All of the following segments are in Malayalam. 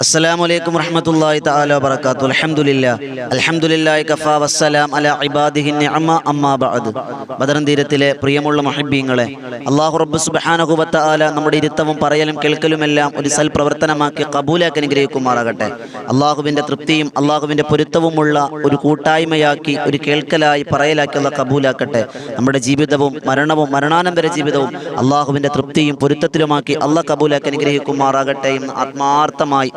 അസ്സലാമു അലൈക്കും വറഹ്മത്തുള്ളാഹി തആല വബറകാതുഹു. അൽഹംദുലില്ലാ അൽഹംദുലില്ലാഹി കഫാ വസ്സലാം അലാ ഇബാദിഹി നിഅമ അമ്മാ ബഅദ്. ബദറൻ തീരത്തിലെ പ്രിയമുള്ള മുഹബ്ബീങ്ങളെ അല്ലാഹു റബ്ബ് സുബ്ഹാനഹു വതആല തആല നമ്മുടെ ഇരുത്തവും പറയലും കേൾക്കലുമെല്ലാം ഒരു സൽപ്രവർത്തനമാക്കി കബൂലാക്കി അനുഗ്രഹിക്കുമാറാകട്ടെ. അല്ലാഹുവിന്റെ തൃപ്തിയും അല്ലാഹുവിന്റെ പൊരുത്തവുമുള്ള ഒരു കൂട്ടായ്മയാക്കി ഒരു കേൾക്കലായി പറയലാക്കി അള്ളാഹ് കബൂലാക്കട്ടെ നമ്മുടെ ജീവിതവും മരണവും മരണാനന്തര ജീവിതവും അല്ലാഹുവിന്റെ തൃപ്തിയും പൊരുത്തത്തിലുമാക്കി അള്ളാഹ് കബൂലാക്കി അനുഗ്രഹിക്കുമാറാകട്ടെ എന്ന് ആത്മാർത്ഥമായി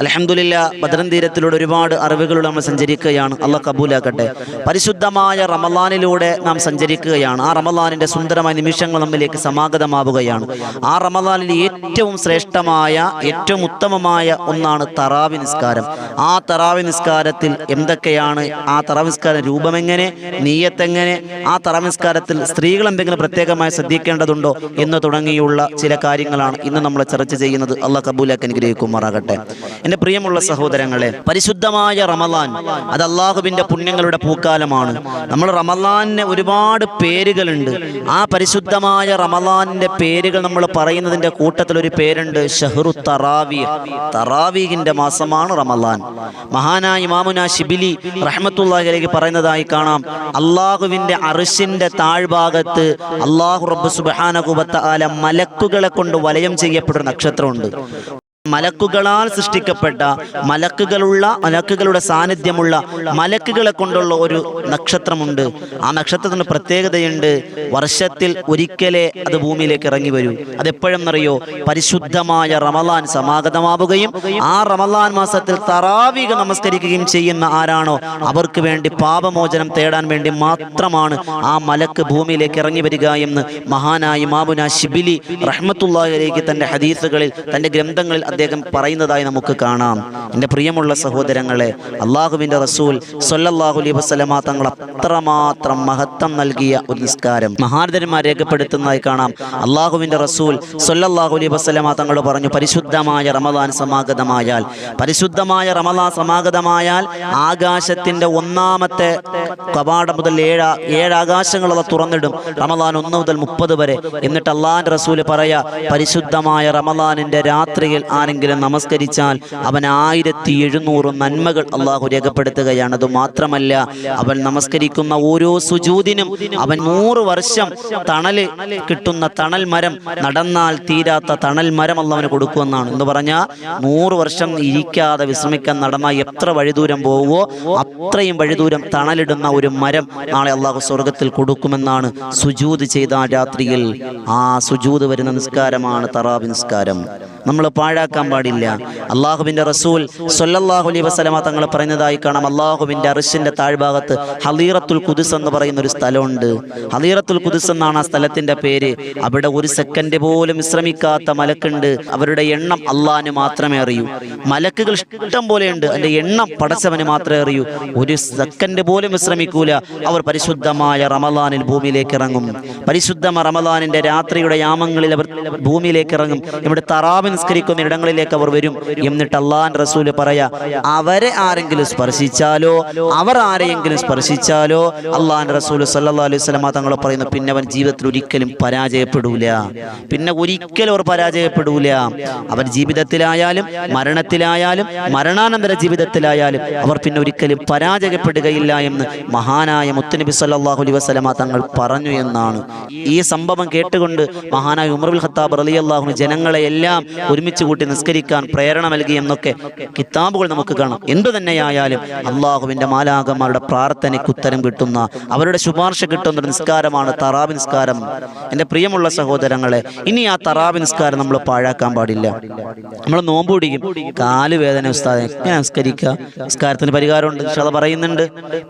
അലഹമുല്ല ബദറൻ തീരത്തിലൂടെ ഒരുപാട് അറിവുകളിലൂടെ നമ്മൾ സഞ്ചരിക്കുകയാണ്. അള്ളാഹ് കബൂലാക്കട്ടെ. പരിശുദ്ധമായ റമലാനിലൂടെ നാം സഞ്ചരിക്കുകയാണ്. ആ റമലാനിന്റെ സുന്ദരമായ നിമിഷങ്ങൾ നമ്മിലേക്ക് സമാഗതമാവുകയാണ്. ആ റമലാനിൽ ഏറ്റവും ശ്രേഷ്ഠമായ ഏറ്റവും ഉത്തമമായ ഒന്നാണ് തറാവി നിസ്കാരം. ആ തറാവി നിസ്കാരത്തിൽ എന്തൊക്കെയാണ്? ആ തറാവി എങ്ങനെ രൂപമെങ്ങനെ? നീയത്തെങ്ങനെ? ആ തറാവി നിസ്കാരത്തിൽ സ്ത്രീകൾ എന്തെങ്കിലും പ്രത്യേകമായി ശ്രദ്ധിക്കേണ്ടതുണ്ടോ എന്ന് തുടങ്ങിയുള്ള ചില കാര്യങ്ങളാണ് ഇന്ന് നമ്മൾ ചർച്ച ചെയ്യുന്നത്. അള്ളാഹ് കബൂലാക്ക് അനുഗ്രഹിക്കുമാറാകട്ടെ. എന്റെ പ്രിയമുള്ള സഹോദരങ്ങളെ പരിശുദ്ധമായ റമലാൻ അത് അള്ളാഹുവിന്റെ പുണ്യങ്ങളുടെ പൂക്കാലമാണ്. നമ്മൾ റമലാനിന് ഒരുപാട് പേരുകളുണ്ട്. ആ പരിശുദ്ധമായ റമലാനിന്റെ പേരുകൾ നമ്മൾ പറയുന്നതിന്റെ കൂട്ടത്തിൽ ഒരു പേരുണ്ട് ഷഹ്റു തറാവി തറാവീഹിന്റെ മാസമാണ് റമലാൻ മഹാനായ ഇമാമുന ഷിബിലി റഹ്മത്തുള്ളാഹിലേക്ക് പറയുന്നതായി കാണാം. അള്ളാഹുവിന്റെ അറിഷിന്റെ താഴ്ഭാഗത്ത് അള്ളാഹു റബ്ബ് സുബാനകുബത്ത ആല മലക്കുകളെ കൊണ്ട് വലയം ചെയ്യപ്പെടുന്ന നക്ഷത്രമുണ്ട്. മലക്കുകളാൽ സൃഷ്ടിക്കപ്പെട്ട മലക്കുകളുള്ള മലക്കുകളുടെ സാന്നിധ്യമുള്ള മലക്കുകളെ കൊണ്ടുള്ള ഒരു നക്ഷത്രമുണ്ട്. ആ നക്ഷത്രത്തിന് പ്രത്യേകതയുണ്ട്. വർഷത്തിൽ ഒരിക്കലേ അത് ഭൂമിയിലേക്ക് ഇറങ്ങി വരൂ. അതെപ്പോഴെന്നറിയോ? പരിശുദ്ധമായ റമലാൻ സമാഗതമാവുകയും ആ റമലാൻ മാസത്തിൽ തറാവിക നമസ്കരിക്കുകയും ചെയ്യുന്ന ആരാണോ അവർക്ക് വേണ്ടി പാപമോചനം തേടാൻ വേണ്ടി മാത്രമാണ് ആ മലക്ക് ഭൂമിയിലേക്ക് ഇറങ്ങി വരിക എന്ന് മഹാനായി മാബുന ഷിബിലി റഹ്മത്തുള്ളാഹിലേക്ക് തന്റെ ഹദീസുകളിൽ തന്റെ ഗ്രന്ഥങ്ങളിൽ അദ്ദേഹം പറയുന്നതായി നമുക്ക് കാണാം. എന്റെ പ്രിയമുള്ള സഹോദരങ്ങളെ അള്ളാഹുവിന്റെ റസൂൽ സൊല്ലാഹു അലൈഹി വസ്ലമ തങ്ങൾ അത്രമാത്രം മഹത്വം നൽകിയ ഒരു നിസ്കാരം മഹാരഥന്മാർ രേഖപ്പെടുത്തുന്നതായി കാണാം. അള്ളാഹുവിന്റെ റസൂൽ സൊല്ലാഹു അലൈഹി വസ്ലമ തങ്ങൾ പറഞ്ഞു പരിശുദ്ധമായ റമദാൻ സമാഗതമായാൽ പരിശുദ്ധമായ റമദാൻ സമാഗതമായാൽ ആകാശത്തിന്റെ ഒന്നാമത്തെ കവാടം മുതൽ ഏഴ് ഏഴ് ആകാശങ്ങളത് തുറന്നിടും. റമദാൻ ഒന്ന് മുതൽ മുപ്പത് വരെ. എന്നിട്ട് അള്ളാഹിന്റെ റസൂൽ പറയാ പരിശുദ്ധമായ റമദാനിന്റെ രാത്രിയിൽ ആരെങ്കിലും നമസ്കരിച്ചാൽ അവൻ ആയിരത്തി എഴുന്നൂറ് നന്മകൾ അള്ളാഹു രേഖപ്പെടുത്തുകയാണ്. അത് മാത്രമല്ല അവൻ നമസ്കരിക്കുന്ന ഓരോ സുജൂതിനും അവൻ നൂറ് വർഷം തണൽ കിട്ടുന്ന തണൽ മരം നടന്നാൽ തീരാത്ത തണൽ മരം അള്ളവന് കൊടുക്കുമെന്നാണ്. എന്ന് പറഞ്ഞാൽ നൂറ് വർഷം ഇരിക്കാതെ വിശ്രമിക്കാൻ നടന്നാൽ എത്ര വഴിദൂരം പോവുമോ അത്രയും വഴിദൂരം തണലിടുന്ന ഒരു മരം നാളെ അള്ളാഹു സ്വർഗത്തിൽ കൊടുക്കുമെന്നാണ് സുജൂത് ചെയ്ത രാത്രിയിൽ ആ സുജൂത് വരുന്ന നിസ്കാരമാണ് തറാബി നിസ്കാരം. നമ്മൾ പാഴാക്കാൻ പാടില്ല. അള്ളാഹുവിന്റെ റസൂൽ സൊല്ലാഹു അലൈ വസ്ലമ തങ്ങൾ പറയുന്നതായി കാണാം. അള്ളാഹുവിന്റെ അറിഷിന്റെ താഴ്ഭാഗത്ത് ഹലീറത്തുൽ കുദുസ് എന്ന് പറയുന്ന ഒരു സ്ഥലമുണ്ട്. ഹലീറത്തുൽ കുദുസ് എന്നാണ് ആ സ്ഥലത്തിന്റെ പേര്. അവിടെ ഒരു സെക്കൻഡ് പോലും വിശ്രമിക്കാത്ത മലക്കുണ്ട്. അവരുടെ എണ്ണം അള്ളാഹിന് മാത്രമേ അറിയൂ. മലക്കുകൾ ഇഷ്ടം പോലെയുണ്ട് അതിന്റെ എണ്ണം പടച്ചവന് മാത്രമേ അറിയൂ. ഒരു സെക്കൻഡ് പോലും വിശ്രമിക്കൂല. അവർ പരിശുദ്ധമായ റമലാനിൽ ഭൂമിയിലേക്ക് ഇറങ്ങും. പരിശുദ്ധ റമലാനിന്റെ രാത്രിയുടെ യാമങ്ങളിൽ അവർ ഭൂമിയിലേക്ക് ഇറങ്ങും. ഇവിടെ തറാവ് നിസ്കരിക്കുന്ന ഇടങ്ങളിലേക്ക് അവർ വരും. എന്നിട്ട് അള്ളാൻ റസൂൽ പറയാ അവരെ ആരെങ്കിലും സ്പർശിച്ചാലോ അവർ ആരെയെങ്കിലും സ്പർശിച്ചാലോ? അള്ളാൻ റസൂൽ സല്ലാ അലൈഹി സ്വലമ തങ്ങൾ പറയുന്നു പിന്നെ അവൻ ജീവിതത്തിൽ ഒരിക്കലും പരാജയപ്പെടൂല. പിന്നെ ഒരിക്കലും അവർ പരാജയപ്പെടൂല. അവർ ജീവിതത്തിലായാലും മരണത്തിലായാലും മരണാനന്തര ജീവിതത്തിലായാലും അവർ പിന്നെ ഒരിക്കലും പരാജയപ്പെടുകയില്ല എന്ന് മഹാനായ മുത്തനബി സല്ലാഹു അലൈഹി വസ്ലമ തങ്ങൾ പറഞ്ഞു എന്നാണ്. ഈ സംഭവം കേട്ടുകൊണ്ട് മഹാനായ ഉമർ ഉമർബുൽ ഖത്താബ് റലി അള്ളാഹു ജനങ്ങളെ എല്ലാം ഒരുമിച്ച് കൂട്ടി നിസ്കരിക്കാൻ പ്രേരണ നൽകി എന്നൊക്കെ കിതാബുകൾ നമുക്ക് കാണാം. എന്തു തന്നെയായാലും അള്ളാഹുവിന്റെ മാലാകന്മാരുടെ പ്രാർത്ഥനയ്ക്ക് ഉത്തരം കിട്ടുന്ന അവരുടെ ശുപാർശ കിട്ടുന്ന ഒരു നിസ്കാരമാണ് തറാബി നിസ്കാരം. എന്റെ പ്രിയമുള്ള സഹോദരങ്ങളെ ഇനി ആ തറാബി നിസ്കാരം നമ്മൾ പാഴാക്കാൻ പാടില്ല. നമ്മൾ നോമ്പൂടിക്കും കാലുവേദന കാൽ വേദന എങ്ങനെ നിസ്കരിക്കുക? നിസ്കാരത്തിന് പരിഹാരമുണ്ട് അത് പറയുന്നുണ്ട്.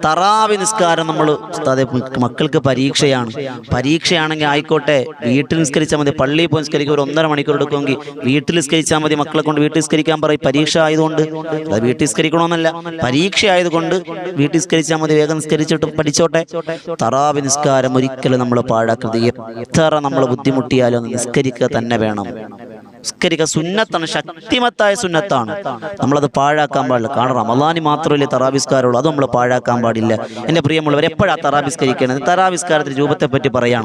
തറാവി നിസ്കാരം നമ്മൾ ഉസ്താദെ മക്കൾക്ക് പരീക്ഷയാണ്. പരീക്ഷയാണെങ്കിൽ ആയിക്കോട്ടെ വീട്ടിൽ നിസ്കരിച്ചാൽ മതി പള്ളിയിൽ പോയി നിസ്കരിക്കുക ഒരു ഒന്നര മണിക്കൂർ എടുക്കുമെങ്കിൽ വീട്ടിൽ നിസ്കരിച്ചാൽ മതി മക്കളെ കൊണ്ട് വീട്ടിൽ നിസ്കരിക്കാൻ പറയും. പരീക്ഷ ആയതുകൊണ്ട് അത് വീട്ടിൽ നിസ്കരിക്കണമെന്നല്ല പരീക്ഷ ആയതുകൊണ്ട് വീട്ടിൽ നിസ്കരിച്ചാൽ മതി വേഗം നിസ്കരിച്ചിട്ട് പഠിച്ചോട്ടെ. തറാവി നിസ്കാരം ഒരിക്കലും നമ്മൾ പാഴാക്കരുത്. എത്ര നമ്മൾ ബുദ്ധിമുട്ടിയാലും നിസ്കരിക്കുക തന്നെ വേണം. നിസ്കരിക്കുക സുന്നത്താണ് ശക്തിമത്തായ സുന്നത്താണ്. നമ്മളത് പാഴാക്കാൻ പാടില്ല. കാരണം റമദാനി മാത്രമല്ലേ തറാവിസ്കാരുള്ളൂ അത് നമ്മൾ പാഴാക്കാൻ പാടില്ല. എന്റെ പ്രിയമുള്ളവർ എപ്പോഴാണ് തറാവിസ്കരിക്കേണ്ടത്? തറാവിസ്കാരത്തിന്റെ രൂപത്തെ പറ്റി പറയാം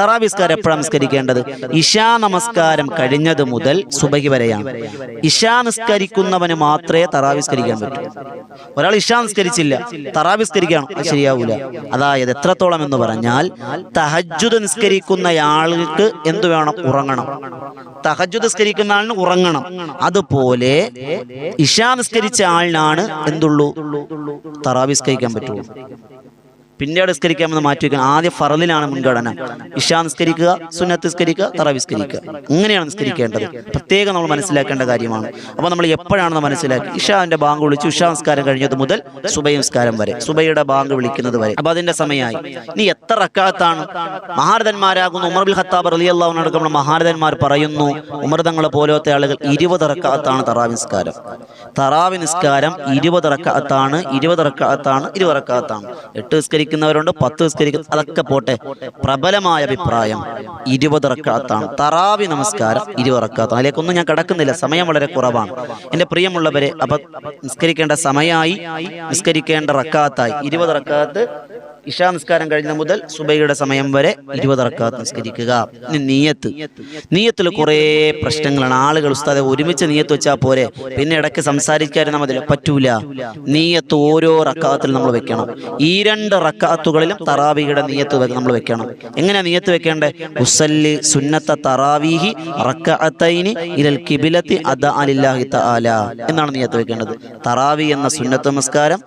തറാവിസ്കാരം എപ്പോഴാണ് നിസ്കരിക്കേണ്ടത്? ഇഷാ നമസ്കാരം കഴിഞ്ഞത് മുതൽ സുബഹി വരെയാണ്. ഇഷാ നിസ്കരിക്കുന്നവന് മാത്രമേ തറാവിസ്കരിക്കാൻ പറ്റൂ. ഒരാൾ ഇഷാ നിസ്കരിച്ചില്ല തറാവിസ്കരിക്കണം. അത് ശരിയാവൂല. അതായത് എത്രത്തോളം എന്ന് പറഞ്ഞാൽ തഹജുദ് നിസ്കരിക്കുന്നയാൾക്ക് എന്തു വേണം? ഉറങ്ങണം. തഹജുദ് നിസ്കരിക്കുന്ന ആളിന് ഉറങ്ങണം. അതുപോലെ ഇഷ നിസ്കരിച്ച ആളിനാണ് എന്തുള്ളൂ? തറാവിസ്കരിക്കാൻ പറ്റുള്ളൂ. പിന്നീട് നിസ്കരിക്കാമെന്ന് മാറ്റി വയ്ക്കണം. ആദ്യം ഫറലിലാണ് മുൻഗണന. ഇഷാ നിസ്കരിക്കുക സുന്നത്ത് നിസ്കരിക്കുക തറ നിസ്കരിക്കുക. ഇങ്ങനെയാണ് നിസ്കരിക്കേണ്ടത്. പ്രത്യേകം നമ്മൾ മനസ്സിലാക്കേണ്ട കാര്യമാണ്. അപ്പോൾ നമ്മൾ എപ്പോഴാണെന്ന് മനസ്സിലാക്കി? ഇഷാന്റെ ബാങ്ക് വിളിച്ചു ഇഷാ നിസ്കാരം കഴിഞ്ഞത് മുതൽ സുബൈ നിസ്കാരം വരെ. സുബൈയുടെ ബാങ്ക് വിളിക്കുന്നത് വരെ. അപ്പോൾ അതിന്റെ സമയമായി. നീ എത്ര റക്കാത്താണ്? മഹാരഥന്മാരാകുന്നു. ഉമർ ബിൽ ഖത്താബ് റലി അള്ളാഹു മഹാരഥന്മാർ പറയുന്നു ഉമർ തങ്ങളെ പോലത്തെ ആളുകൾ ഇരുപത് റക്കാത്താണ് തറാവി നിസ്കാരം. തറാവി നിസ്കാരം ഇരുപത് റക്കാത്താണ് ഇരുപത് റക്കാത്താണ് ഇരുപത് റക്കാത്താണ്. എട്ട് നിസ്കരിക്കുന്നവരുണ്ട് പത്ത് നിസ്കരിക്കുന്ന അതൊക്കെ പോട്ടെ. പ്രബലമായ അഭിപ്രായം ഇരുപത് റക്കാത്താണ്. തറാവി നമസ്കാരം ഇരുപത് റക്കാത്താണ്. അതിലേക്കൊന്നും ഞാൻ കിടക്കുന്നില്ല സമയം വളരെ കുറവാണ്. എന്റെ പ്രിയമുള്ളവരെ അപ്പൊ നിസ്കരിക്കേണ്ട സമയമായി നിസ്കരിക്കേണ്ട റക്കാത്തായി. ഇരുപത് റക്കാത്ത് ഇഷാ നിസ്കാരം കഴിഞ്ഞ മുതൽ സുബൈയുടെ സമയം വരെ ഇരുപത് റക്കാത്ത് നിസ്കരിക്കുക. നീയത്ത്. നീയത്തിൽ കുറേ പ്രശ്നങ്ങളാണ്. ആളുകൾ ഉസ്താദെ ഒരുമിച്ച് നീയത്ത് വെച്ചാൽ പോരെ. പിന്നെ ഇടയ്ക്ക് സംസാരിക്കാതിരുന്നാൽ മതി പറ്റൂല. നീയത്ത് ഓരോ റക്കാത്തിൽ നമ്മൾ വെക്കണം. ഈ രണ്ട് റക്കാത്തുകളിലും തറാവിയുടെ നീയത്ത് നമ്മൾ വെക്കണം. എങ്ങനെയാ നീയത്ത് വെക്കേണ്ടേ? ഉസല്ലി സുന്നത്ത തറാവീഹി റക്കഅത്തൈനി ഇലൽ കിബിലത്തി അദ അലില്ലാഹി തആല. എന്നാണ് നീയത്ത് വെക്കേണ്ടത്. തറാവി എന്ന സുന്നത്ത് നമസ്കാരം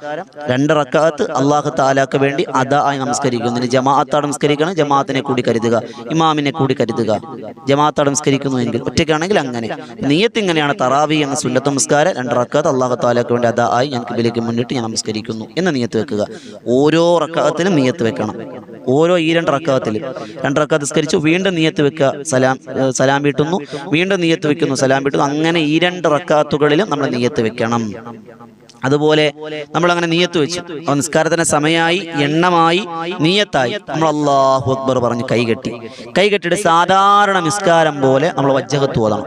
രണ്ട് റക്കാത്ത് അള്ളാഹു താലാക്ക് വേണ്ടി അദ ആയി നമസ്കരിക്കുന്നു. ഇനി ജമാഅത്താണ് നമസ്കരിക്കണം ജമാഅത്തിനെ കൂടി കരുതുക ഇമാമിനെ കൂടി കരുതുക ജമാഅത്താണ് നമസ്കരിക്കുന്നു എങ്കിൽ ഒറ്റയ്ക്കാണെങ്കിൽ അങ്ങനെ. നീയത്ത് ഇങ്ങനെയാണ് തറാവി എന്ന സുന്നത്ത് നമസ്കാരം രണ്ട് റക്കാത്ത് അള്ളാഹു താലാക്ക് വേണ്ടി അദ ആയി ഞാൻ കിബിലേക്ക് മുന്നിട്ട് ഞാൻ നമസ്കരിക്കുന്നു എന്ന് നീയത്ത് വെക്കുക. ഓരോ റക്കാത്തിനും നീയത്ത് വെക്കണം. ഓരോ ഈ രണ്ട് റക്കാത്തിലും രണ്ട് റക്കാത്ത് നിസ്കരിച്ചു വീണ്ടും നീയത്ത് വെക്കുക. സലാം സലാം വീട്ടുന്നു വീണ്ടും നീയത്ത് വെക്കുന്നു സലാം വീട്ടുന്നു. അങ്ങനെ ഈ രണ്ട് റക്കാത്തുകളിലും നമ്മൾ നീയത്ത് വെക്കണം. അതുപോലെ നമ്മൾ അങ്ങനെ നീയത്ത് വെച്ചു. നിസ്കാരത്തിന് സമയമായി എണ്ണമായി നീയത്തായി. നമ്മൾ അള്ളാഹു അക്ബർ പറഞ്ഞ് കൈകെട്ടി. കൈകെട്ടിട്ട് സാധാരണ നിസ്കാരം പോലെ നമ്മൾ വജ്ജകത്ത് ഓതണം.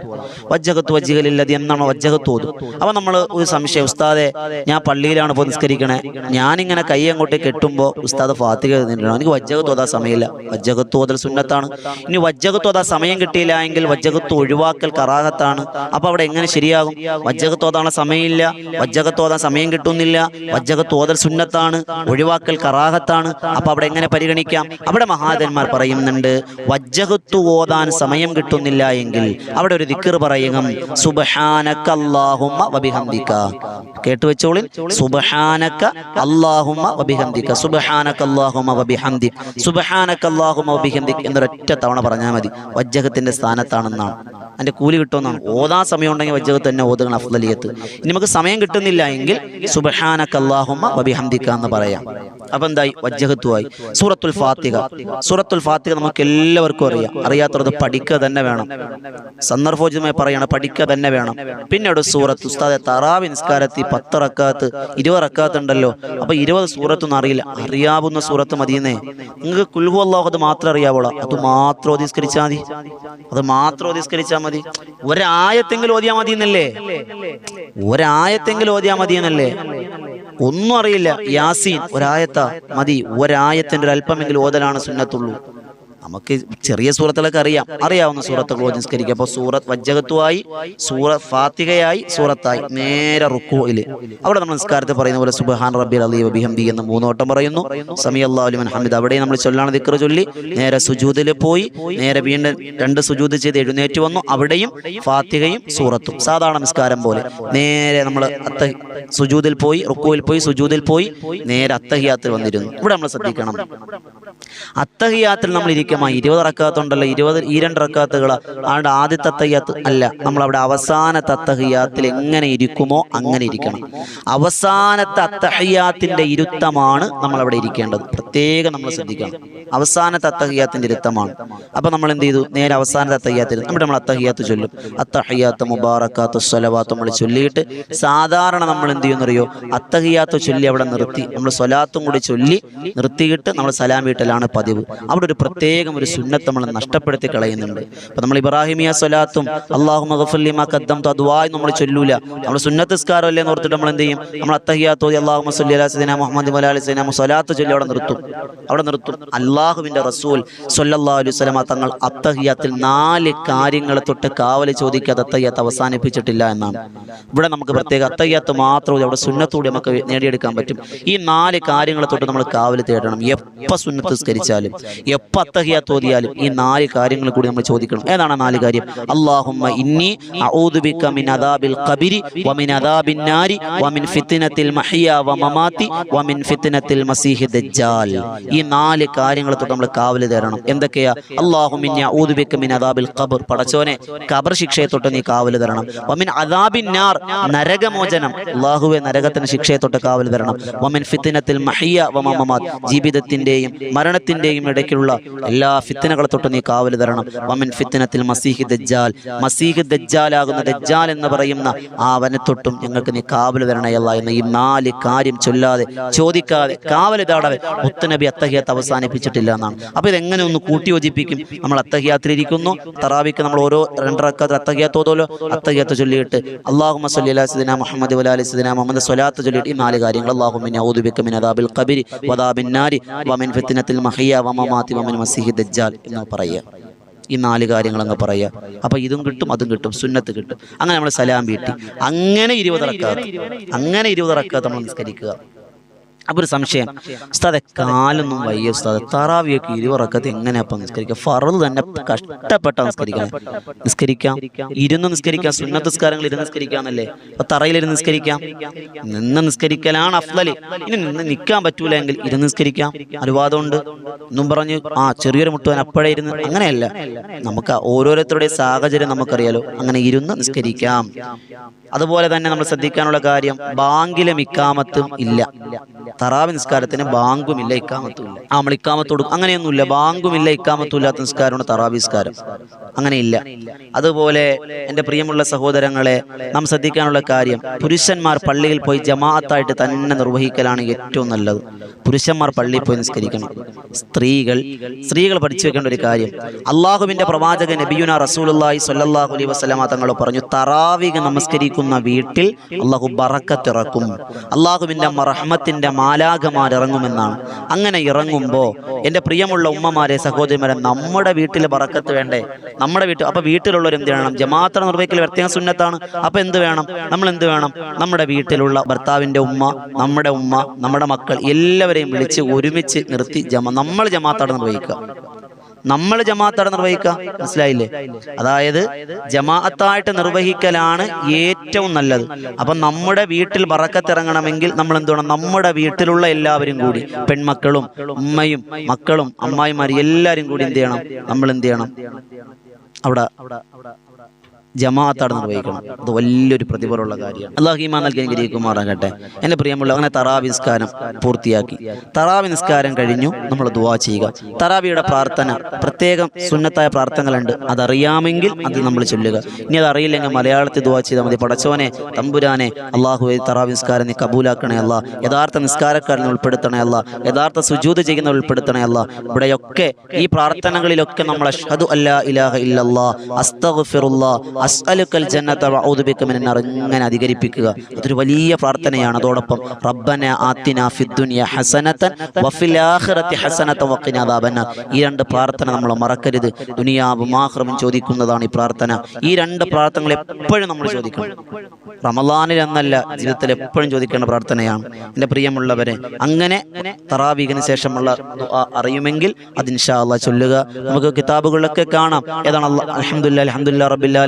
വജ്ജകത്ത് വജ്ജകളില്ലത് എന്നാണ് വജ്ജകത്ത് ഓതും അപ്പൊ നമ്മൾ ഒരു സംശയം ഉസ്താദെ ഞാൻ പള്ളിയിലാണ് ഇപ്പോൾ നിസ്കരിക്കണേ. ഞാനിങ്ങനെ കൈ അങ്ങോട്ട് കെട്ടുമ്പോൾ ഉസ്താദ് ഫാത്തിക എഴുതുന്നുണ്ടോ എനിക്ക് വജ്ജകത്ത് ഓതാ സമയമില്ല. വജ്ജകത്ത് ഓതൽ സുന്നത്താണ്. ഇനി വജ്ജകത്ത് ഓതാ സമയം കിട്ടിയില്ല എങ്കിൽ വജ്ജകത്ത് ഒഴിവാക്കൽ കറാഹത്താണ്. അപ്പൊ അവിടെ എങ്ങനെ ശരിയാകും? വജ്ജകത്ത് ഓതാനുള്ള സമയമില്ല. വജ്ജകത്ത് ഓതാൻ സമയം കിട്ടുന്നില്ല. വജ്ജകത്ത് ഓതൽ സുന്നത്താണ്. ഒഴിവാക്കൽ കറാഹത്താണ്. അപ്പൊ അവിടെ എങ്ങനെ പരിഗണിക്കാം? അവിടെ മഹാദന്മാർ പറയുന്നുണ്ട് വജ്ജകത്ത് ഓതാൻ സമയം കിട്ടുന്നില്ല എങ്കിൽ അവിടെ ഒരു ദിക്കർ പറയുക സുബഹാനക അല്ലാഹുമ്മ വബിഹംദിക. കേട്ടു വെച്ചോളിൻ? സുബഹാനക അല്ലാഹുമ്മ വബിഹംദിക. സുബഹാനക്ക അല്ലാഹുമ്മ വബിഹംദിക്. എന്നൊരൊറ്റ തവണ പറഞ്ഞാൽ മതി. വജ്ജകത്തിന്റെ സ്ഥാനത്താണെന്നാണ്. അതിന്റെ കൂലി കിട്ടുമെന്നാണ്. ഓതാ സമയം ഉണ്ടെങ്കിൽ വജ്ജത്ത് തന്നെ ഓതുകണം അഫ്ലലിയത്ത് ഇനി നമുക്ക് സമയം കിട്ടുന്നില്ല എങ്കിൽ സുബഹാനക്കല്ലാഹുമ്മ വബിഹംദിക എന്ന് പറയാം. അപ്പൊ എന്തായി? വജ്ജഹത്തുമായി സൂറത്തുൽ ഫാത്തിക സൂറത്തുൽ ഫാത്തിക നമുക്ക് എല്ലാവർക്കും അറിയാം. അറിയാത്തത് പഠിക്കുക തന്നെ വേണം. സന്ദർഭോചിതമായി പറയാണ് പഠിക്കുക തന്നെ വേണം. പിന്നീട് സൂറത്ത് ഉസ്താദെ തറാവി നിസ്കാരത്തിൽ പത്ത് റക്കാത്ത് ഇരുപത് റക്കാത്ത് ഉണ്ടല്ലോ അപ്പൊ ഇരുപത് സൂറത്തൊന്നും അറിയില്ല. അറിയാവുന്ന സൂറത്ത് മതിയെന്നേ. നിങ്ങൾക്ക് കുൽഹു അള്ളാഹു അത് മാത്രം അറിയാവോളാം അത് മാത്രം ഓതിസ്കരിച്ചാൽ മതി. അത് മാത്രം ഓതിസ്കരിച്ചാൽ മതി. ഒരായത്തെങ്കിലും ഓതിയാൽ മതി എന്നല്ലേ ഒരായത്തെങ്കിലും ഓതിയാൽ മതി എന്നല്ലേ ഒന്നും അറിയില്ല. യാസീൻ ഒരായത്ത. മതി. ഒരായത്തിന്റെ ഒരു അല്പമെങ്കിലും ഓതലാണ് സുന്നത്തുള്ളൂ. നമുക്ക് ചെറിയ സൂറത്തുകളൊക്കെ അറിയാം. അറിയാവുന്ന സൂറത്തുകൾ നിസ്കരിക്കുക. അപ്പോൾ സൂറത്ത് വജ്ജകത്തുമായി സൂറത്ത് ഫാത്തികയായി സൂറത്തായി നേരെ റുക്കുവിൽ അവിടെ നമ്മൾ നിസ്കാരത്തിൽ പറയുന്ന പോലെ സുബഹാൻ റബ്ബി അലി വബിഹംദി എന്ന് മൂന്നോട്ടം പറയുന്നു. സമി അള്ളാഹുലിമൻ ഹമിദ്. അവിടെ നമ്മൾ ചൊല്ലാണ് ദിക്കറ് ചൊല്ലി. നേരെ സുജൂതിൽ പോയി. നേരെ വീണ്ടും രണ്ട് സുജൂത് ചെയ്ത് എഴുന്നേറ്റ് വന്നു. അവിടെയും ഫാത്തികയും സൂറത്തും. സാധാരണ നിസ്കാരം പോലെ. നേരെ നമ്മൾ അത്ത സുജൂതിൽ പോയി റുക്കുവിൽ പോയി സുജൂതിൽ പോയി നേരെ അത്തഹിയാത്തിൽ വന്നിരുന്നു. ഇവിടെ നമ്മൾ ശ്രദ്ധിക്കണം. അത്തഹിയാത്തിൽ നമ്മൾ ഇരിക്കുമ്പോൾ ഇരുപത് റക്കാത്തുണ്ടല്ലോ ഇരുപത് ഈ രണ്ട് റക്കാത്തുകൾ അതുകൊണ്ട് ആദ്യത്തെ അത്തഹിയാത്ത് അല്ല നമ്മൾ അവിടെ അവസാനത്തെ അത്തഹിയാത്തിൽ എങ്ങനെ ഇരിക്കുമോ അങ്ങനെ ഇരിക്കണം. അവസാനത്തെ അത്തഹിയാത്തിന്റെ ഇരുത്തമാണ് നമ്മൾ അവിടെ ഇരിക്കേണ്ടത്. പ്രത്യേകം നമ്മൾ ശ്രദ്ധിക്കണം. അവസാനത്തെ അത്തഹിയാത്തിന്റെ ഇരുത്തമാണ്. അപ്പൊ നമ്മൾ എന്ത് ചെയ്തു? നേരെ അവസാനത്തെ അത്തഹിയാത്തിൽ നമ്മുടെ നമ്മൾ അത്തഹിയാത്ത് ചൊല്ലും. അത്തഹിയാത്ത് മുബാറക്കാത്ത് സ്വലവാത്ത് നമ്മൾ ചൊല്ലിയിട്ട് സാധാരണ നമ്മൾ എന്ത് ചെയ്യുന്നറിയോ അത്തഹിയാത്ത് ചൊല്ലി അവിടെ നിർത്തി. നമ്മൾ സ്വലാത്തും കൂടി ചൊല്ലി നിർത്തിയിട്ട് നമ്മൾ സലാം വീട്ടലാണ് വീട്ടിലാണ് പതിവ്. അവിടെ ഒരു പ്രത്യേകം ഒരു സുന്നത്ത് നമ്മൾ നഷ്ടപ്പെടുത്തി കളയുന്നുണ്ട്. അപ്പൊ നമ്മൾ ഇബ്രാഹിമിയ സ്വലാത്തും അള്ളാഹു മഹഫുലിമ കദ്ദം അതുവായി നമ്മൾ ചൊല്ലൂല. നമ്മൾ സുന്നത്തസ്കാരം അല്ലേ എന്ന് ഓർത്തിട്ട് നമ്മൾ എന്ത് ചെയ്യും? നമ്മൾ അത്തഹിയാത്തോ അള്ളാഹു മസ്ലി അലാസിന മുഹമ്മദ് മലാലി സൈന സ്വലാത്ത് ചൊല്ലി അവിടെ നിർത്തും. അവിടെ നിർത്തും. അള്ളാഹുവിന്റെ റസൂൽ സൊല്ലാ അലൈഹി സ്വലമ തങ്ങൾ അത്തഹിയാത്തിൽ നാല് കാര്യങ്ങളെ തൊട്ട് കാവൽ ചോദിക്കാതെ അത്തഹിയാത്ത് അവസാനിപ്പിച്ചിട്ടില്ല എന്നാണ്. ഇവിടെ നമുക്ക് പ്രത്യേക അത്തഹിയാത്ത് മാത്രം മതി. അവിടെ സുന്നത്തൂടി നമുക്ക് നേടിയെടുക്കാൻ പറ്റും. ഈ നാല് കാര്യങ്ങളെ തൊട്ട് നമ്മൾ കാവൽ തേടണം. എപ്പോൾ സുന്നത്ത് സ്കരിച്ചാലും എപ്പ അത്തഹിയാത്ത് ഓതിയാലും ഈ നാല് കാര്യങ്ങൾ കൂടി നമ്മൾ ചോദിക്കണം. ഏതാണ് നാല് കാര്യം? അള്ളാഹുമ്മ ഇന്നി ബിക മിൻ അദാബിൽ ഖബരി വമിൻ അദാബിൻ നാരി വമിൻ ഫിത്നത്തിൽ മഹിയ വമമാതി വമിൻ ഫിത്നത്തിൽ മസീഹി ദജ്ജാൽ. ഈ നാല് കാര്യങ്ങളെ തൊട്ട് നമ്മൾ കാവൽ തരണം എന്തൊക്കെയാ? അഊദു ബിക മിൻ അദാബിൽ ഖബർ. പടച്ചോനെ ഖബർ ശിക്ഷയെ തൊട്ട് നീ കാവൽ തരണം വമിൻ അദാബിൻ നാർ നരകമോചനം. അള്ളാഹുവെ നരകത്തിന് ശിക്ഷയെ തൊട്ട് കാവൽ തരണം വമിൻ ഫിത്നത്തിൽ മഹിയ വമമാത് ജീവിതത്തിന്റെയും മരണത്തിന്റെയും ഇടയ്ക്കുള്ള എല്ലാ ഫിത്തനകളെ തൊട്ട് നീ കാവൽ തരണം. വമൻ ഫിത്തനത്തിൽ മസീഹി ദജ്ജാൽ. മസീഹി ദജ്ജാലാകുന്ന ദജ്ജാൽ എന്ന് പറയുന്ന ആ വനത്തൊട്ടും ഞങ്ങൾക്ക് നീ കാവൽ തരണയല്ല എന്ന് ഈ നാല് കാര്യം ചൊല്ലാതെ ചോദിക്കാതെ കാവൽ താടാതെ മുത്തനബി അത്തഹിയാത്ത് അവസാനിപ്പിച്ചിട്ടില്ല എന്നാണ്. അപ്പൊ ഇതെങ്ങനെ ഒന്ന് കൂട്ടി യോജിപ്പിക്കും നമ്മൾ അത്തഹിയാത്തിലിരിക്കുന്നു തറാവിക്ക് നമ്മൾ ഓരോ രണ്ടറക്കാത്ത അത്തഹിയാത്തോതോലോ അത്തഹിയാത്ത് ചൊല്ലിയിട്ട് അള്ളാഹു സല്ലി അലാ സിദിന മുഹമ്മദ് വലാലി സിദിന മുഹമ്മദ് സ്വലാത്ത് ചൊല്ലിയിട്ട് ഈ നാല് കാര്യങ്ങൾ. അള്ളാഹു മിൻ ഔദുബിക്ക് ബിക മിൻ അദാബിൽ കബിരി വദാബിൻ നാരി വമിൻ ഫിത്നത്തിൽ ദജ്ജാൽ എന്ന് പറയുക. ഈ നാല് കാര്യങ്ങൾ അങ്ങ് പറയുക. അപ്പൊ ഇതും കിട്ടും അതും കിട്ടും സുന്നത്ത് കിട്ടും. അങ്ങനെ നമ്മൾ സലാം വീട്ടി. അങ്ങനെ ഇരുപത് ഇറക്കാത്ത അങ്ങനെ ഇരുപത് ഇറക്കാത്ത നമ്മൾ നിസ്കരിക്കുക. അപ്പൊ ഒരു സംശയം. ഉസ്താദെ കാലൊന്നും വയ്യ ഉസ്താദ്. തറാവിയൊക്കെ ഇരുവറക്കത്ത് എങ്ങനെയാ നിസ്കരിക്കുക ഫറത് തന്നെ കഷ്ടപ്പെട്ട നിസ്കരിക്കാം നിസ്കരിക്കാം. ഇരുന്ന് നിസ്കരിക്കാം. സുന്നത്ത് നിസ്കാരങ്ങൾ ഇരുന്ന് നിസ്കരിക്കാന്നല്ലേ അപ്പൊ തറയിലിരുന്ന് നിസ്കരിക്കാം. നിന്ന് നിസ്കരിക്കലാണ് അഫ്ലല് ഇനി നിന്ന് നിൽക്കാൻ പറ്റൂല എങ്കിൽ ഇരുന്ന് നിസ്കരിക്കാം. അനുവാദമുണ്ട്. എന്നും പറഞ്ഞു ആ ചെറിയൊരു മുട്ടുവാൻ അപ്പോഴേ ഇരുന്ന്. അങ്ങനെയല്ല. നമുക്ക് ഓരോരുത്തരുടെ സാഹചര്യം നമുക്കറിയാലോ. അങ്ങനെ ഇരുന്ന് നിസ്കരിക്കാം. അതുപോലെ തന്നെ നമ്മൾ ശ്രദ്ധിക്കാനുള്ള കാര്യം ബാങ്കിലെ മിക്കാമത്തും ഇല്ല. തറാവി നിസ്കാരത്തിന് ബാങ്കുമില്ല ഇക്കാമത്തുമില്ല. നമ്മൾ ഇക്കാമത്തോടും അങ്ങനെയൊന്നുമില്ല. ബാങ്കുമില്ല ഇക്കാമത്തുമില്ലാത്ത നിസ്കാരമാണ് തറാവി നിസ്കാരം. അങ്ങനെയില്ല. അതുപോലെ എന്റെ പ്രിയമുള്ള സഹോദരങ്ങളെ നാം ശ്രദ്ധിക്കാനുള്ള കാര്യം പുരുഷന്മാർ പള്ളിയിൽ പോയി ജമാഅത്തായിട്ട് തന്നെ നിർവഹിക്കലാണ് ഏറ്റവും നല്ലത്. പുരുഷന്മാർ പള്ളിയിൽ പോയി നിസ്കരിക്കണം. സ്ത്രീകൾ സ്ത്രീകൾ പഠിച്ചു വെക്കേണ്ട ഒരു കാര്യം. അള്ളാഹുവിന്റെ പ്രവാചകൻ നബിയുന റസൂലുള്ളാഹി സല്ലാഹു അലൈ വസ്ലാമ തങ്ങൾ പറഞ്ഞു തറാവിക നമസ്കരിക്കുന്ന വീട്ടിൽ അള്ളാഹു ബറക്കത്തിറക്കും അള്ളാഹുവിന്റെ റഹ്മത്തിന്റെ മാലാഖമാർ ഇറങ്ങുമെന്നാണ് അങ്ങനെ ഇറങ്ങുമ്പോൾ എന്റെ പ്രിയമുള്ള ഉമ്മമാരെ സഹോദരിമാരെ നമ്മുടെ വീട്ടിൽ പറക്കത്ത് വേണ്ടേ? നമ്മുടെ വീട്ടിൽ അപ്പോൾ വീട്ടിലുള്ളവർ എന്ത് വേണം? ജമാത്ര നിർവഹിക്കൽ പ്രത്യേക സുന്നത്താണ്. അപ്പോൾ എന്ത് വേണം? നമ്മൾ എന്ത് വേണം? നമ്മുടെ വീട്ടിലുള്ള ഭർത്താവിന്റെ ഉമ്മ നമ്മുടെ ഉമ്മ നമ്മുടെ മക്കൾ എല്ലാവരെയും വിളിച്ച് ഒരുമിച്ച് നിർത്തി ജമ നമ്മൾ ജമാഅത്താണ് നിർവഹിക്കുക. നമ്മൾ ജമാഅത്താണ് നിർവഹിക്കുക? മനസ്സിലായില്ലേ? അതായത് ജമാഅത്തായിട്ട് നിർവഹിക്കലാണ് ഏറ്റവും നല്ലത്. അപ്പം നമ്മുടെ വീട്ടിൽ വറക്കത്തിറങ്ങണമെങ്കിൽ നമ്മൾ എന്തുവേണം? നമ്മുടെ വീട്ടിലുള്ള എല്ലാവരും കൂടി പെൺമക്കളും ഉമ്മയും മക്കളും അമ്മായിമാരും എല്ലാവരും കൂടി എന്ത് ചെയ്യണം? നമ്മൾ എന്ത് ചെയ്യണം? അവിടെ അവിടെ ജമാഅത്താണ് നിർവഹിക്കണം അത് വലിയൊരു പ്രതിഫലമുള്ള കാര്യമാണ്. അള്ളാഹു ഈമാൻ നൽകി അനുഗ്രഹിക്കുമാറാകട്ടെ എന്റെ പ്രിയമുള്ള അങ്ങനെ തറാവി നിസ്കാരം പൂർത്തിയാക്കി. തറാവി നിസ്കാരം കഴിഞ്ഞു നമ്മൾ ദുവാ ചെയ്യുക. തറാവിയുടെ പ്രാർത്ഥന പ്രത്യേകം സുന്നത്തായ പ്രാർത്ഥനകളുണ്ട്. അതറിയാമെങ്കിൽ അത് നമ്മൾ ചൊല്ലുക. ഇനി അത് അറിയില്ലെങ്കിൽ മലയാളത്തിൽ ദുവാ ചെയ്താൽ മതി. പടച്ചോനെ തമ്പുരാനെ അള്ളാഹു തറാവി നിസ്കാരം നീ കബൂലാക്കണേ അല്ല. യഥാർത്ഥ നിസ്കാരക്കാരനെ ഉൾപ്പെടുത്തണേ അല്ല. യഥാർത്ഥ സുജൂത് ചെയ്യുന്ന ഉൾപ്പെടുത്തണേ അല്ല. ഇവിടെയൊക്കെ ഈ പ്രാർത്ഥനകളിലൊക്കെ നമ്മൾ അഷ്ഹദു അല്ലാ ഇലാഹ ഇല്ലല്ലാ അസ്തഗ്ഫിറുല്ലാ അസ്അലുക്കൽ ജന്നത വഅഊദു ബിക മിനൻ നാർ. ഇങ്ങനെ അധികരിപ്പിക്കുക. അതൊരു വലിയ പ്രാർത്ഥനയാണ്. അതോടൊപ്പം റബ്ബന ആത്തിന ഫിദ്ദുനിയ ഹസനത്തൻ വഫിൽ ആഖിറതി ഹസനതൻ വഖിന അദാബന്നാർ. ഈ രണ്ട് പ്രാർത്ഥന നമ്മൾ മറക്കരുത്. ദുനിയാവും ആഖിറവും ചോദിക്കുന്നതാണ് ഈ പ്രാർത്ഥന. ഈ രണ്ട് പ്രാർത്ഥനകൾ എപ്പോഴും നമ്മൾ ചോദിക്കണം. റമളാനിൽ എന്നല്ല ജീവിതത്തിൽ എപ്പോഴും ചോദിക്കേണ്ട പ്രാർത്ഥനയാണ്. എന്റെ പ്രിയമുള്ളവരെ അങ്ങനെ തറാവീഖിന് ശേഷമുള്ള അറിയുമെങ്കിൽ അതിൻഷാ അല്ലാഹ് ചൊല്ലുക. നമുക്ക് കിതാബുകളിലൊക്കെ കാണാം. ഏതാണ് അല്ലാ അലഹമുല്ല അലഹമുല്ല റബ്ബിൽ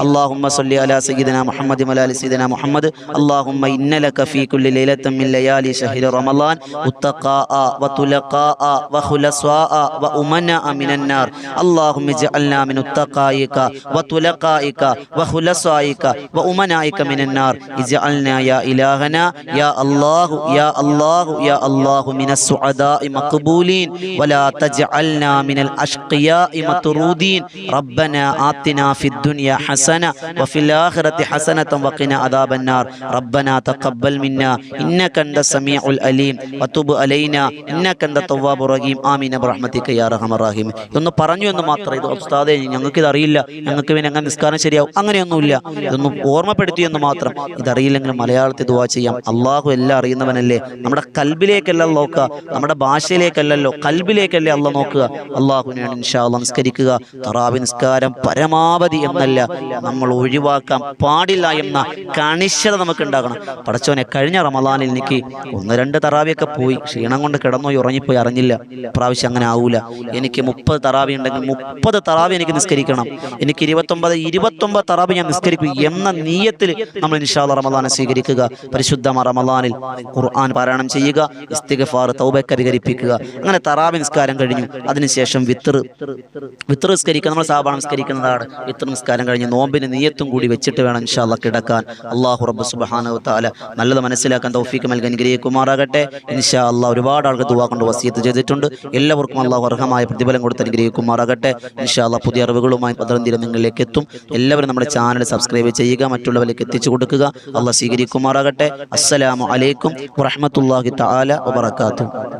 اللهم صل على سيدنا محمد وعلى سيدنا محمد. اللهم إن لك في كل ليلة من ليالي شهر رمضان اتقاء وتلقاء وخلصاء وأمناء من النار. اللهم اجعلنا من اتقائك وتلقائك وخلصائك وأمنائك من النار. اجعلنا يا إلهنا يا الله يا الله يا الله من السعداء مقبولين. ولا تجعلنا من الأشقياء مطرودين. ربنا آتنا في الدنيا حسنة وفي الآخرة حسنة وقنا عذاب النار ربنا تقبل منا إنك أنت السميع العليم وتب علينا إنك أنت التواب الرحيم آمين برحمتك يا أرحم الراحمين ഇതൊന്ന് പറഞ്ഞു എന്ന് മാത്രം ഇത് ഉസ്താദെ ഞങ്ങൾക്ക് ഇത് അറിയില്ല ഞങ്ങൾക്ക് പിന്നെ എങ്ങനെ നിസ്കാരം ശരിയാവും അങ്ങനെയൊന്നുമില്ല ഇതൊന്ന് ഓർമ്മപ്പെടുത്തി എന്ന് മാത്രം ഇതറിയില്ലെങ്കിൽ മലയാളത്തിൽ ദുവാ ചെയ്യാം അള്ളാഹു എല്ലാം അറിയുന്നവനല്ലേ നമ്മുടെ കൽബിലേക്കല്ല നോക്കുക നമ്മുടെ ഭാഷയിലേക്കല്ലല്ലോ കൽബിലേക്കല്ലേ അല്ല നോക്കുക അള്ളാഹുവിനാണ് ഇൻഷാല്ല നിസ്കരിക്കുക തറാവി നിസ്കാരം പരമാവധി എന്നല്ല നമ്മൾ ഒഴിവാക്കാൻ പാടില്ല എന്ന കണിശത നമുക്ക് ഉണ്ടാകണം പടച്ചോനെ കഴിഞ്ഞ റമദാനിൽ എനിക്ക് ഒന്ന് രണ്ട് തറാവിയൊക്കെ പോയി. ക്ഷീണം കൊണ്ട് കിടന്നോയി ഉറങ്ങിപ്പോയി അറിഞ്ഞില്ല. പ്രാവശ്യം അങ്ങനെ ആവൂല. എനിക്ക് മുപ്പത് തറാവി ഉണ്ടെങ്കിൽ മുപ്പത് തറാവി എനിക്ക് നിസ്കരിക്കണം. എനിക്ക് ഇരുപത്തൊമ്പത് ഇരുപത്തൊമ്പത് തറാവി ഞാൻ നിസ്കരിക്കും എന്ന നീയത്തിൽ നമ്മൾ നിഷാദ് റമദാനെ സ്വീകരിക്കുക. പരിശുദ്ധ റമദാനിൽ ഖുർആൻ പാരായണം ചെയ്യുക ഇസ്തിഗഫാർ തൗബ അധികരിപ്പിക്കുക. അങ്ങനെ തറാവി നിസ്കാരം കഴിഞ്ഞു. അതിനുശേഷം വിത്തർ വിത്തർ നിസ്കരിക്കുക. നമ്മൾ സാബാണ് നിസ്കരിക്കുന്നതാണ്. വിത്തർ നിസ്കാരം കഴിഞ്ഞ്. നോമ്പിന് നീയത്തും കൂടി വെച്ചിട്ട് വേണം ഇൻഷാല്ല കിടക്കാൻ. അള്ളാഹു റബ്ബ് സുബാന നല്ലത് മനസ്സിലാക്കാൻ തൗഫീഖ് നൽകി അനുഗ്രഹിക്കുമാറാകട്ടെ. ഇൻഷാ അല്ലാ ഒരുപാട് ആൾക്ക് ദുവാ കൊണ്ട് വസീത്ത് ചെയ്തിട്ടുണ്ട്. എല്ലാവർക്കും അള്ളാഹു അർഹമായ പ്രതിഫലം കൊടുത്ത് അനുഗ്രഹിക്കുമാറാകട്ടെ. ഇൻഷാ അല്ലാ പുതിയ അറിവുകളുമായി പതിനഞ്ചിരം നിങ്ങളിലേക്ക് എത്തും. എല്ലാവരും നമ്മുടെ ചാനൽ സബ്സ്ക്രൈബ് ചെയ്യുക മറ്റുള്ളവരിലേക്ക് എത്തിച്ചു കൊടുക്കുക. അള്ളാഹ് സ്വീകരിക്കുമാറാകട്ടെ. അസ്സലാമു അലൈക്കും വറഹ്മത്തുള്ളാഹി തആല വബറകാതുഹു.